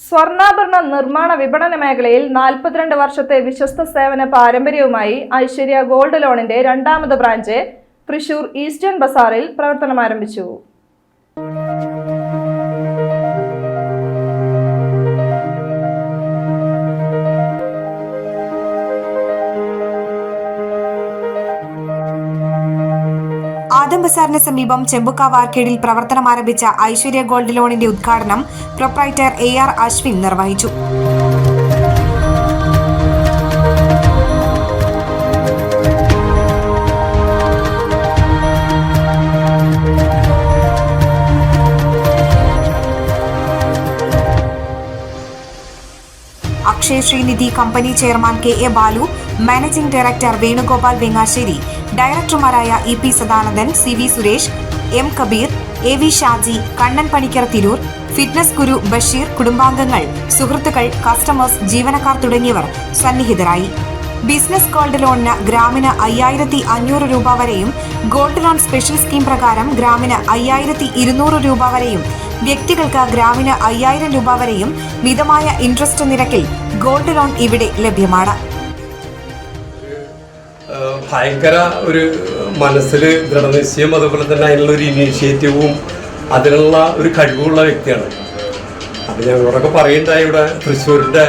സ്വർണാഭരണ നിർമ്മാണ വിപണന മേഖലയിൽ നാൽപ്പത്തിരണ്ട് വർഷത്തെ വിശ്വസ്ത സേവന പാരമ്പര്യവുമായി ഐശ്വര്യ ഗോൾഡ് ലോണിന്റെ രണ്ടാമത് ബ്രാഞ്ച് തൃശൂർ ഈസ്റ്റേൺ ബസാറിൽ പ്രവർത്തനം ബസാറിന് സമീപം ചെമ്പുക്കാവ് ആർക്കേഡിൽ പ്രവർത്തനം ആരംഭിച്ച ഐശ്വര്യ ഗോൾഡ് ലോണിന്റെ ഉദ്ഘാടനം പ്രൊപ്രൈറ്റർ എ ആർ അശ്വിൻ നിർവഹിച്ചു. Akshay Srinidhi company chairman K A Balu managing director Venugopal Vengassery ഡയറക്ടർമാരായ E P Sadanandan C V Suresh M Kabeer A V Shaji Kannan Panicker Tirur fitness Guru Basheer കുടുംബാംഗങ്ങൾ സുഹൃത്തുക്കൾ customers ജീവനക്കാർ തുടങ്ങിയവർ സന്നിഹിതരായി. Business gold ലോണിന് ഗ്രാമിന് അയ്യായിരത്തി അഞ്ഞൂറ് രൂപ വരെയും ഗോൾഡ് ലോൺ സ്പെഷ്യൽ സ്കീം പ്രകാരം ഗ്രാമിന് അയ്യായിരത്തി ഇരുന്നൂറ് രൂപ വരെയും വ്യക്തികൾക്ക് ഗ്രാമിന് അയ്യായിരം രൂപ വരെയും മിതമായ ഇൻട്രസ്റ്റ് നിരക്കിൽ ഗോൾഡ് ലോൺ ഇവിടെ ലഭ്യമാണ്. ഭയങ്കര ഒരു മനസ്സിൽ ദൃഢനിശ്ചയം അതുപോലെ തന്നെ അതിനുള്ള ഒരു ഇനീഷ്യേറ്റീവും അതിനുള്ള ഒരു കഴിവുള്ള വ്യക്തിയാണ്. അപ്പം ഞങ്ങളോടൊക്കെ പറയുണ്ടായി ഇവിടെ തൃശ്ശൂരിന്റെ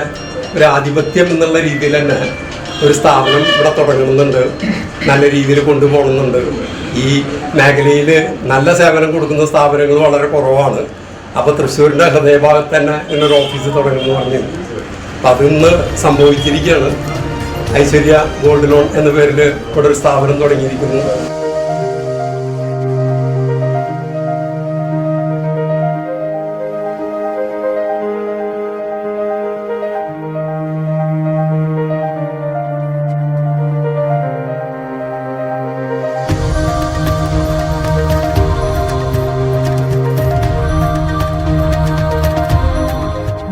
ഒരു ആധിപത്യം എന്നുള്ള രീതിയിൽ തന്നെ ഒരു സ്ഥാപനം ഇവിടെ തുടങ്ങുന്നുണ്ട് നല്ല രീതിയിൽ കൊണ്ടുപോകുന്നുണ്ട്. ഈ മേഖലയിൽ നല്ല സേവനം കൊടുക്കുന്ന സ്ഥാപനങ്ങൾ വളരെ കുറവാണ്. അപ്പോൾ തൃശ്ശൂരിന്റെ ഹൃദയഭാഗത്ത് തന്നെ ഇങ്ങനൊരു ഓഫീസ് തുടങ്ങുമെന്ന് പറഞ്ഞു. അപ്പം അതിന്ന് സംഭവിച്ചിരിക്കുകയാണ്. ഐശ്വര്യ ഗോൾഡ് ലോൺ എന്ന പേരിൽ ഇവിടെ ഒരു സ്ഥാപനം തുടങ്ങിയിരിക്കുന്നു.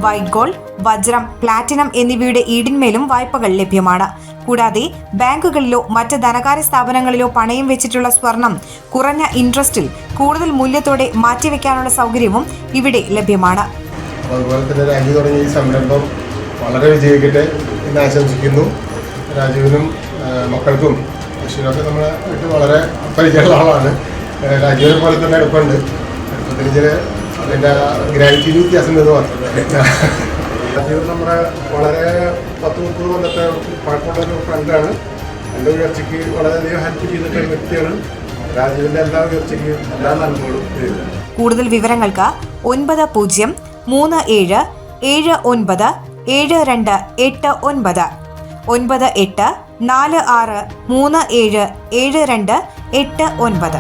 വൈറ്റ് ഗോൾഡ് വജ്രം പ്ലാറ്റിനം എന്നിവയുടെ ഈടിന്മേലും വായ്പകൾ ലഭ്യമാണ്. കൂടാതെ ബാങ്കുകളിലോ മറ്റ് ധനകാര്യ സ്ഥാപനങ്ങളിലോ പണയം വെച്ചിട്ടുള്ള സ്വർണം കുറഞ്ഞ ഇൻട്രസ്റ്റിൽ കൂടുതൽ മൂല്യത്തോടെ മാറ്റിവെക്കാനുള്ള സൗകര്യവും ഇവിടെ ലഭ്യമാണ്. അതുപോലെ തന്നെ രാജു തുടങ്ങിയ ഈ സംരംഭം വളരെ വിജയിക്കട്ടെ എന്ന് ആശംസിക്കുന്നു. രാജുവിനും മക്കൾക്കും അശ്വിനൊക്കെ നമ്മളെ വീട്ടിൽ വളരെ പരിചയമുള്ള ആളാണ്. രാജീവിനെ പോലെ തന്നെ അടുപ്പുണ്ട് അടുപ്പത്തിന് ചില അതിന്റെ ഗ്രാവിറ്റിയിൽ വ്യത്യാസം എന്ന് മാത്രം രാജീവ് നമ്മുടെ വളരെ പത്ത് മുപ്പത് കൊല്ലത്തെ പഴക്കമുള്ളൊരു ഫ്രണ്ടാണ്. എന്റെ ഉയർച്ചയ്ക്ക് വളരെയധികം ഹെൽപ്പ് ചെയ്തിട്ടുള്ള ഒരു വ്യക്തിയാണ്. രാജീവിന്റെ എല്ലാ ഉയർച്ചയ്ക്കും എല്ലാ നന്മകളും കൂടുതൽ വിവരങ്ങൾക്ക് ഒൻപത് പൂജ്യം മൂന്ന് ഏഴ് ഏഴ് ഒൻപത് ഏഴ് രണ്ട് എട്ട് ഒൻപത്. ഒൻപത് എട്ട് നാല് ആറ് മൂന്ന് ഏഴ് ഏഴ് രണ്ട് എട്ട് ഒൻപത്.